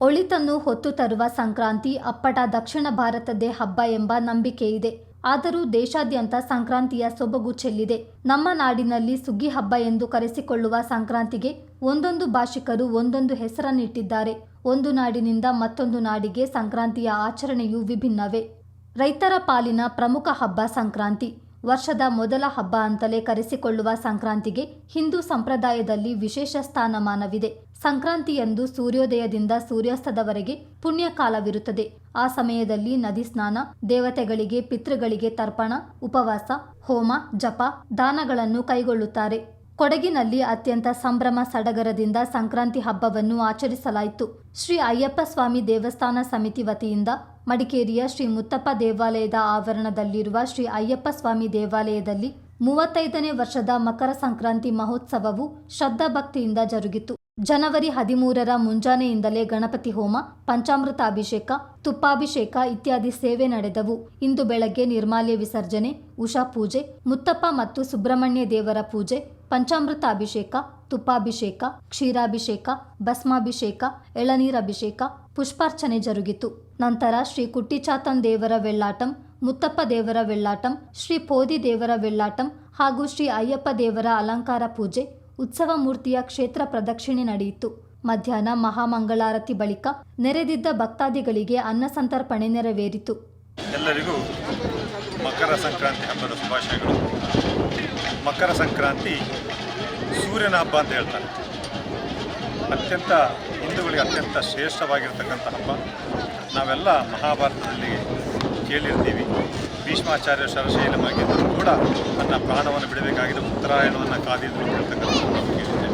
ಒಳಿತನ್ನು ಹೊತ್ತು ತರುವ ಸಂಕ್ರಾಂತಿ ಅಪ್ಪಟ ದಕ್ಷಿಣ ಭಾರತದೇ ಹಬ್ಬ ಎಂಬ ನಂಬಿಕೆ ಇದೆ ಆದರೂ ದೇಶಾದ್ಯಂತ ಸಂಕ್ರಾಂತಿಯ ಸೊಬಗು ಚೆಲ್ಲಿದೆ. ನಮ್ಮ ನಾಡಿನಲ್ಲಿ ಸುಗ್ಗಿ ಹಬ್ಬ ಎಂದು ಕರೆಸಿಕೊಳ್ಳುವ ಸಂಕ್ರಾಂತಿಗೆ ಒಂದೊಂದು ಭಾಷಿಕರು ಒಂದೊಂದು ಹೆಸರನ್ನಿಟ್ಟಿದ್ದಾರೆ. ಒಂದು ನಾಡಿನಿಂದ ಮತ್ತೊಂದು ನಾಡಿಗೆ ಸಂಕ್ರಾಂತಿಯ ಆಚರಣೆಯು ವಿಭಿನ್ನವೇ. ರೈತರ ಪಾಲಿನ ಪ್ರಮುಖ ಹಬ್ಬ ಸಂಕ್ರಾಂತಿ. ವರ್ಷದ ಮೊದಲ ಹಬ್ಬ ಅಂತಲೇ ಕರೆಸಿಕೊಳ್ಳುವ ಸಂಕ್ರಾಂತಿಗೆ ಹಿಂದೂ ಸಂಪ್ರದಾಯದಲ್ಲಿ ವಿಶೇಷ ಸ್ಥಾನಮಾನವಿದೆ. ಸಂಕ್ರಾಂತಿಯಂದು ಸೂರ್ಯೋದಯದಿಂದ ಸೂರ್ಯಾಸ್ತದವರೆಗೆ ಪುಣ್ಯಕಾಲವಿರುತ್ತದೆ. ಆ ಸಮಯದಲ್ಲಿ ನದಿ ಸ್ನಾನ, ದೇವತೆಗಳಿಗೆ, ಪಿತೃಗಳಿಗೆ ತರ್ಪಣ, ಉಪವಾಸ, ಹೋಮ, ಜಪ, ದಾನಗಳನ್ನು ಕೈಗೊಳ್ಳುತ್ತಾರೆ. ಕೊಡಗಿನಲ್ಲಿ ಅತ್ಯಂತ ಸಂಭ್ರಮ ಸಡಗರದಿಂದ ಸಂಕ್ರಾಂತಿ ಹಬ್ಬವನ್ನು ಆಚರಿಸಲಾಯಿತು. ಶ್ರೀ ಅಯ್ಯಪ್ಪ ಸ್ವಾಮಿ ದೇವಸ್ಥಾನ ಸಮಿತಿ ವತಿಯಿಂದ ಮಡಿಕೇರಿಯ ಶ್ರೀ ಮುತ್ತಪ್ಪ ದೇವಾಲಯದ ಆವರಣದಲ್ಲಿರುವ ಶ್ರೀ ಅಯ್ಯಪ್ಪ ಸ್ವಾಮಿ ದೇವಾಲಯದಲ್ಲಿ ಮೂವತ್ತೈದನೇ ವರ್ಷದ ಮಕರ ಸಂಕ್ರಾಂತಿ ಮಹೋತ್ಸವವು ಶ್ರದ್ಧಾಭಕ್ತಿಯಿಂದ ಜರುಗಿತು. ಜನವರಿ ಹದಿಮೂರರ ಮುಂಜಾನೆಯಿಂದಲೇ ಗಣಪತಿ ಹೋಮ ಪಂಚಾಮೃತ ಅಭಿಷೇಕ ತುಪ್ಪಾಭಿಷೇಕ ಇತ್ಯಾದಿ ಸೇವೆ ನಡೆದವು. ಇಂದು ಬೆಳಗ್ಗೆ ನಿರ್ಮಾಲ್ಯ ವಿಸರ್ಜನೆ, ಉಷಾ ಪೂಜೆ, ಮುತ್ತಪ್ಪ ಮತ್ತು ಸುಬ್ರಹ್ಮಣ್ಯ ದೇವರ ಪೂಜೆ ಪಂಚಾಮೃತ ಅಭಿಷೇಕ, ತುಪ್ಪಾಭಿಷೇಕ, ಕ್ಷೀರಾಭಿಷೇಕ, ಭಸ್ಮಾಭಿಷೇಕ, ಎಳನೀರಭಿಷೇಕ, ಪುಷ್ಪಾರ್ಚನೆ ಜರುಗಿತು. ನಂತರ ಶ್ರೀ ಕುಟ್ಟಿಚಾತನ್ ದೇವರ ವೆಳ್ಳಾಟಂ ಮುತ್ತಪ್ಪ ದೇವರ ವೆಳ್ಳಾಟಂ ಶ್ರೀ ಪೋದಿ ದೇವರ ವೆಳ್ಳಾಟಂ ಹಾಗೂ ಶ್ರೀ ಅಯ್ಯಪ್ಪ ದೇವರ ಅಲಂಕಾರ ಪೂಜೆ, ಉತ್ಸವ ಮೂರ್ತಿಯ ಕ್ಷೇತ್ರ ಪ್ರದಕ್ಷಿಣೆ ನಡೆಯಿತು. ಮಧ್ಯಾಹ್ನ ಮಹಾಮಂಗಳಾರತಿ ಬಳಿಕ ನೆರೆದಿದ್ದ ಭಕ್ತಾದಿಗಳಿಗೆ ಅನ್ನ ಸಂತರ್ಪಣೆ ನೆರವೇರಿತು. ಎಲ್ಲರಿಗೂ ಮಕರ ಸಂಕ್ರಾಂತಿ ಹಬ್ಬದ ಶುಭಾಶಯಗಳು. ಮಕರ ಸಂಕ್ರಾಂತಿ ಸೂರ್ಯನ ಹಬ್ಬ ಅಂತ ಹೇಳ್ತಾರೆ. ಅತ್ಯಂತ ಹಿಂದೂಗಳಿಗೆ ಅತ್ಯಂತ ಶ್ರೇಷ್ಠವಾಗಿರ್ತಕ್ಕಂಥ ಹಬ್ಬ. ನಾವೆಲ್ಲ ಮಹಾಭಾರತದಲ್ಲಿ ಕೇಳಿರ್ತೀವಿ. ಭೀಷ್ಮಾಚಾರ್ಯ ಶರಶೈಲವಾಗಿದ್ದರೂ ಕೂಡ ತನ್ನ ಪ್ರಾಣವನ್ನು ಬಿಡಬೇಕಾಗಿದೆ ಉತ್ತರಾಯಣವನ್ನು ಕಾದಿದ್ರು ಕೇಳಿದ್ದೇವೆ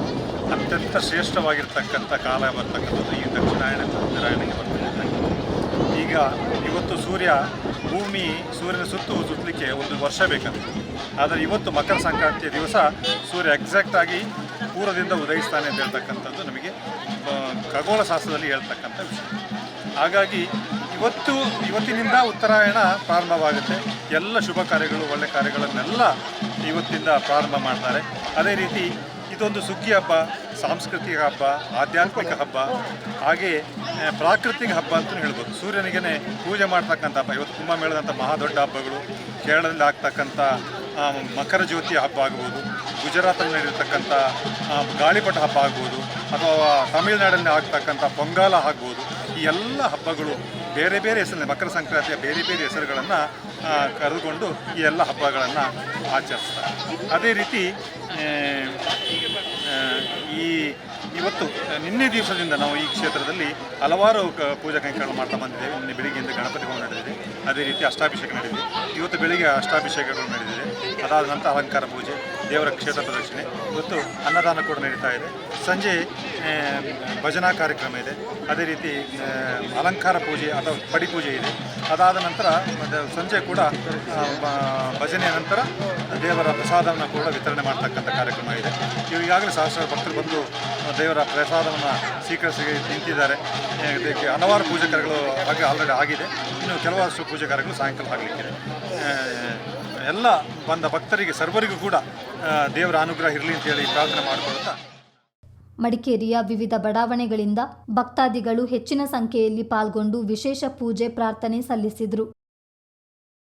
ಅತ್ಯಂತ ಶ್ರೇಷ್ಠವಾಗಿರ್ತಕ್ಕಂಥ ಕಾಲ ಬರ್ತಕ್ಕಂಥದ್ದು ಈ ದಕ್ಷಿಣಾಯಣ, ಉತ್ತರಾಯಣಕ್ಕೆ ಬರ್ತಕ್ಕಂಥದ್ದು. ಈಗ ಇವತ್ತು ಸೂರ್ಯ ಭೂಮಿ ಸೂರ್ಯನ ಸುತ್ತು ಸುತ್ತಲಿಕ್ಕೆ ಒಂದು ವರ್ಷ ಬೇಕಂತ. ಆದರೆ ಇವತ್ತು ಮಕರ ಸಂಕ್ರಾಂತಿಯ ದಿವಸ ಸೂರ್ಯ ಎಕ್ಸಾಕ್ಟ್ ಆಗಿ ಪೂರ್ವದಿಂದ ಉದಯಿಸ್ತಾನೆ ಅಂತ ಹೇಳ್ತಕ್ಕಂಥದ್ದು ನಮಗೆ ಖಗೋಳಶಾಸ್ತ್ರದಲ್ಲಿ ಖಗೋಳ ಶಾಸ್ತ್ರದಲ್ಲಿ ಹೇಳ್ತಕ್ಕಂಥ ವಿಷಯ. ಹಾಗಾಗಿ ಇವತ್ತು ಇವತ್ತಿನಿಂದ ಉತ್ತರಾಯಣ ಪ್ರಾರಂಭವಾಗುತ್ತೆ. ಎಲ್ಲ ಶುಭ ಕಾರ್ಯಗಳು ಒಳ್ಳೆ ಕಾರ್ಯಗಳನ್ನೆಲ್ಲ ಇವತ್ತಿಂದ ಪ್ರಾರಂಭ ಮಾಡ್ತಾರೆ. ಅದೇ ರೀತಿ ಇದೊಂದು ಸುಗ್ಗಿ ಹಬ್ಬ ಸಾಂಸ್ಕೃತಿಕ ಹಬ್ಬ ಆಧ್ಯಾತ್ಮಿಕ ಹಬ್ಬ ಹಾಗೆ ಆ, ಪ್ರಾಕೃತಿಕ ಹಬ್ಬ ಅಂತಲೂ ಹೇಳ್ಬೋದು. ಸೂರ್ಯನಿಗೆ ಪೂಜೆ ಮಾಡ್ತಕ್ಕಂಥ ಹಬ್ಬ ಇವತ್ತು ಕುಂಭಮೇಳದಂಥ ಮಹಾ ದೊಡ್ಡ ಹಬ್ಬಗಳು ಕೇರಳದಲ್ಲಿ ಆಗ್ತಕ್ಕಂಥ ಮಕರ ಜ್ಯೋತಿ ಹಬ್ಬ ಆಗ್ಬೋದು. ಗುಜರಾತಲ್ಲಿ ನಡೆಯತಕ್ಕಂಥ ಗಾಳಿಪಟ ಹಬ್ಬ ಆಗ್ಬೋದು, ಅಥವಾ ತಮಿಳುನಾಡಲ್ಲಿ ಆಗ್ತಕ್ಕಂಥ ಪೊಂಗಾಲ ಆಗ್ಬೋದು, ಈ ಎಲ್ಲ ಹಬ್ಬಗಳು ಬೇರೆ ಬೇರೆ ಹೆಸರಿನ ಮಕರ ಸಂಕ್ರಾಂತಿಯ ಬೇರೆ ಬೇರೆ ಹೆಸರುಗಳನ್ನು ಕರೆದುಕೊಂಡು ಈ ಎಲ್ಲ ಹಬ್ಬಗಳನ್ನು ಆಚರಿಸ್ತಾರೆ. ಅದೇ ರೀತಿ ಈ ಇವತ್ತು ನಿನ್ನೆ ದಿವಸದಿಂದ ನಾವು ಈ ಕ್ಷೇತ್ರದಲ್ಲಿ ಹಲವಾರು ಕ, ಪೂಜಾ ಕೈಂಕರ್ಯಗಳು ಮಾಡ್ತಾ ಬಂದಿದ್ದೇವೆ. ನಿನ್ನೆ ಬೆಳಿಗ್ಗೆಯಿಂದ ಗಣಪತಿ ಭವನ ನಡೆದಿದೆ. ಅದೇ ರೀತಿ ಅಷ್ಟಾಭಿಷೇಕ ನಡೆದಿದೆ. ಇವತ್ತು ಬೆಳಿಗ್ಗೆ ಅಷ್ಟಾಭಿಷೇಕಗಳು ನಡೆದಿದೆ. ಅದಾದ ನಂತರ ಅಲಂಕಾರ ಪೂಜೆ, ದೇವರ ಕ್ಷೇತ್ರ ಪ್ರದರ್ಶನೆ ಇವತ್ತು ಅನ್ನದಾನ ಕೂಡ ನಡೀತಾ ಇದೆ. ಸಂಜೆ ಭಜನಾ ಕಾರ್ಯಕ್ರಮ ಇದೆ. ಅದೇ ರೀತಿ ಅಲಂಕಾರ ಪೂಜೆ ಅಥವಾ ಪಡಿಪೂಜೆ ಇದೆ. ಅದಾದ ನಂತರ ಸಂಜೆ ಕೂಡ ಭಜನೆಯ ನಂತರ ದೇವರ ಪ್ರಸಾದವನ್ನು ಕೂಡ ವಿತರಣೆ ಮಾಡ್ತಕ್ಕಂಥ ಕಾರ್ಯಕ್ರಮ ಇದೆ. ಈಗಾಗಲೇ ಸಹಸ್ರಾರು ಭಕ್ತರು ಬಂದು ದೇವರ ಪ್ರಸಾದವನ್ನು ಸ್ವೀಕರಿಸಿ ನಿಂತಿದ್ದಾರೆ. ಇದಕ್ಕೆ ಹಲವಾರು ಪೂಜೆ ಕಾರ್ಯಗಳು ಹಾಗೆ ಆಲ್ರೆಡಿ ಆಗಿದೆ. ಇನ್ನು ಕೆಲವಷ್ಟು ಪೂಜೆ ಕಾರ್ಯಗಳು ಸಾಯಂಕಾಲ ಆಗಲಿಕ್ಕಿದೆ ಎಲ್ಲ ಬಂದ ಭಕ್ತರಿಗೆ, ಸರ್ವರಿಗೂ ಕೂಡ ದೇವರ ಅನುಗ್ರಹ ಇರಲಿ ಅಂತ ಹೇಳಿ ಪ್ರಾರ್ಥನೆ ಮಾಡಿಕೊಳ್ಳುತ್ತಾ? ಮಡಿಕೇರಿಯ ವಿವಿಧ ಬಡಾವಣೆಗಳಿಂದ ಭಕ್ತಾದಿಗಳು ಹೆಚ್ಚಿನ ಸಂಖ್ಯೆಯಲ್ಲಿ ಪಾಲ್ಗೊಂಡು ವಿಶೇಷ ಪೂಜೆ, ಪ್ರಾರ್ಥನೆ ಸಲ್ಲಿಸಿದರು.